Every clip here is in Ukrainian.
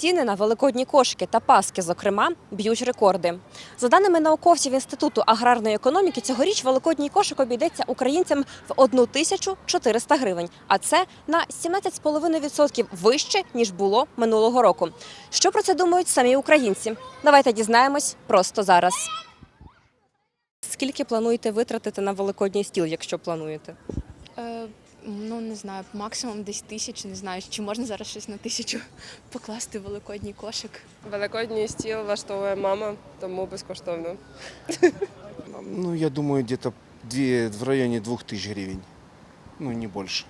Ціни на великодні кошики та паски, зокрема, б'ють рекорди. За даними науковців Інституту аграрної економіки, цьогоріч великодній кошик обійдеться українцям в 1400 гривень, а це на 17,5% вище ніж було минулого року. Що про це думають самі українці? Давайте дізнаємось просто зараз. Скільки плануєте витратити на великодній стіл, якщо плануєте? Ну не знаю, максимум десь тисячу, не знаю, чи можна зараз щось на тисячу покласти в великодній кошик. Великодній стіл влаштовує мама, тому безкоштовно. Ну, я думаю, где-то в районе 2000 гривен. Ну, не больше.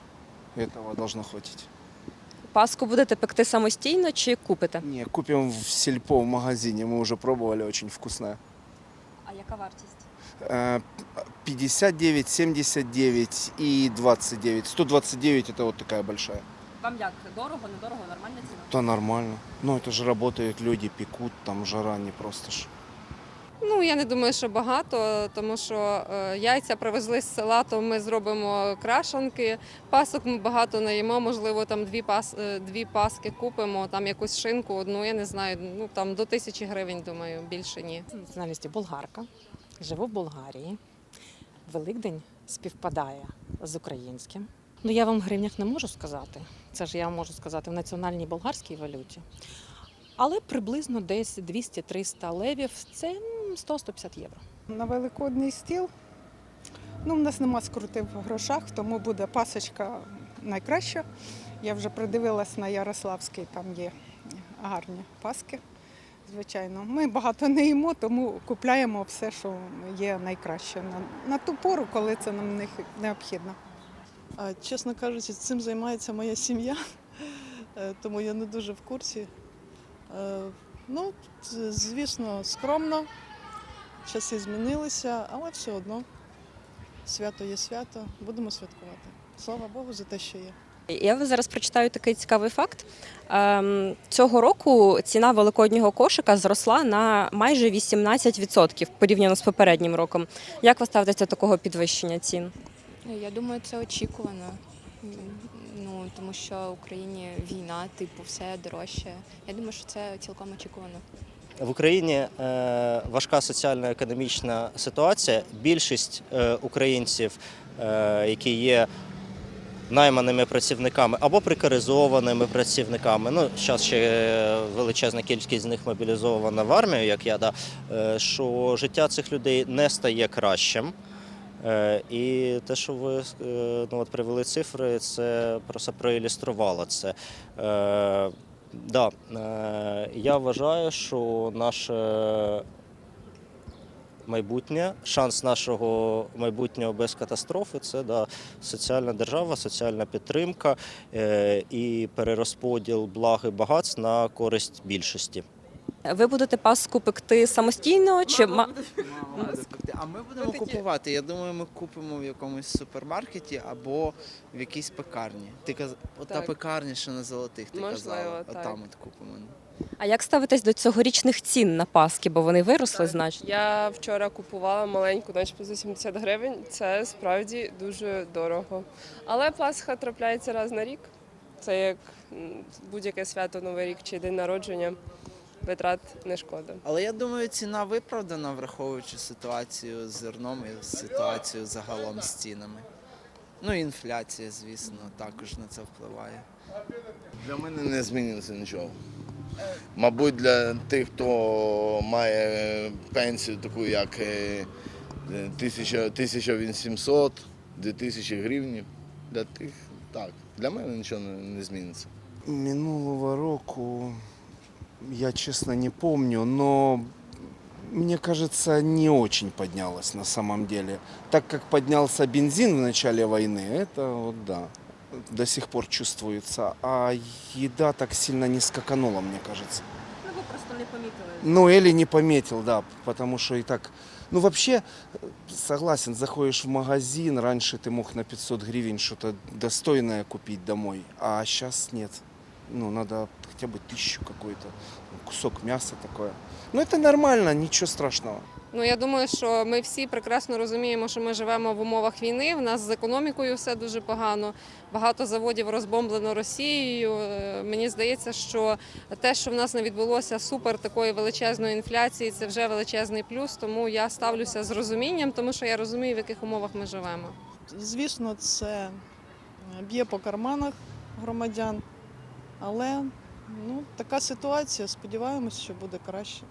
Этого должно хватить. Паску будете пекти самостійно чи купите? Не, купим в сельпо в магазине. Мы уже пробовали, очень вкусная. А яка вартість? Э, 59, 79 и 29. 129 это вот такая большая. Вам як? Дорого, недорого, нормальна ціна? Да нормально. Ну, это же работают люди, пекут, там жара не просто ж. Ну, я не думаю, що багато, тому що е, яйця привезли з села, то ми зробимо крашанки. Пасок ми багато не їмо, можливо, там дві, пас, е, дві паски купимо, там якусь шинку, одну, я не знаю, ну там до тисячі гривень, думаю, більше ні. За національністю болгарка. Живу в Болгарії. Великдень співпадає з українським. Ну я вам в гривнях не можу сказати. Це ж я можу сказати в національній болгарській валюті. Але приблизно десь 200-300 левів це м, 100-150 євро. На великодний стіл. Ну, в нас нема скрути в грошах, тому буде пасочка найкраща. Я вже придивилась на Ярославський, там є гарні паски. Звичайно, ми багато не їмо, тому купляємо все, що є найкраще на, на ту пору, коли це нам не- необхідно. А, чесно кажучи, цим займається моя сім'я, е, тому я не дуже в курсі. Е, Ну, звісно, скромно, часи змінилися, але все одно свято є свято, будемо святкувати. Слава Богу за те, що є. Я вам зараз прочитаю такий цікавий факт. Ем, Цього року ціна великоднього кошика зросла на майже 18% порівняно з попереднім роком. Як ви ставитесь до такого підвищення цін? Я думаю, це очікувано. Ну тому що в Україні війна, типу, все дорожче. Я думаю, що це цілком очікувано. В Україні е, важка соціально-економічна ситуація. Більшість е, українців, е, які є найманими працівниками або прикаризованими працівниками. Ну, зараз ще е, величезна кількість з них мобілізована в армію, як я, да, е, що життя цих людей не стає кращим. Е, І те, що ви ну, от привели цифри, це просто проілюструвало це. Да, я вважаю, що наше майбутнє, шанс нашого майбутнього без катастрофи це да, соціальна держава, соціальна підтримка е, і перерозподіл благ і багатств на користь більшості. Ви будете паску пекти самостійно чи ма- А ми будемо купувати. Я думаю, ми купимо в якомусь супермаркеті або в якійсь пекарні. Ти каз... Ота Так. пекарня, що на золотих, ти Можливо, казала. так. Отам от купимо. а як ставитесь до цьогорічних цін на паски, бо вони виросли значно? Я вчора купувала маленьку наче за 70 гривень. Це справді дуже дорого. Але Пасха трапляється раз на рік. Це як м, будь-яке свято, Новий рік чи день народження. Витрат не шкода. Але я думаю, ціна виправдана, враховуючи ситуацію з зерном і ситуацію загалом з цінами. Ну, і інфляція, звісно, також на це впливає. Для мене не змінилося нічого. Мабуть, для тих, хто має пенсію таку, як е, е, 1000 1800, 2000 гривень, для тих так. Для мене нічого не зміниться. Минулого року я, честно, не помню, но мне кажется, не очень поднялась на самом деле. Так как поднялся бензин в начале войны, это вот да, до сих пор чувствуется. А еда так сильно не скаканула, мне кажется. Ну ви просто не помітили. Ну, или не пометил, да, потому что и так... Ну, вообще, согласен, заходишь в магазин, раньше ты мог на 500 гривен что-то достойное купить домой, а сейчас нет. Ну, надо хотя бы тысячу какой-то, кусок мяса такое. Ну, это нормально, ничего страшного. Ну я думаю, що ми всі прекрасно розуміємо, що ми живемо в умовах війни. В нас з економікою все дуже погано. Багато заводів розбомблено Росією. Е, Мені здається, що те, що в нас не відбулося супер такої величезної інфляції, це вже величезний плюс. Тому я ставлюся з розумінням, тому що я розумію, в яких умовах ми живемо. Звісно, це б'є по карманах громадян, але ну, така ситуація. Сподіваємось, що буде краще.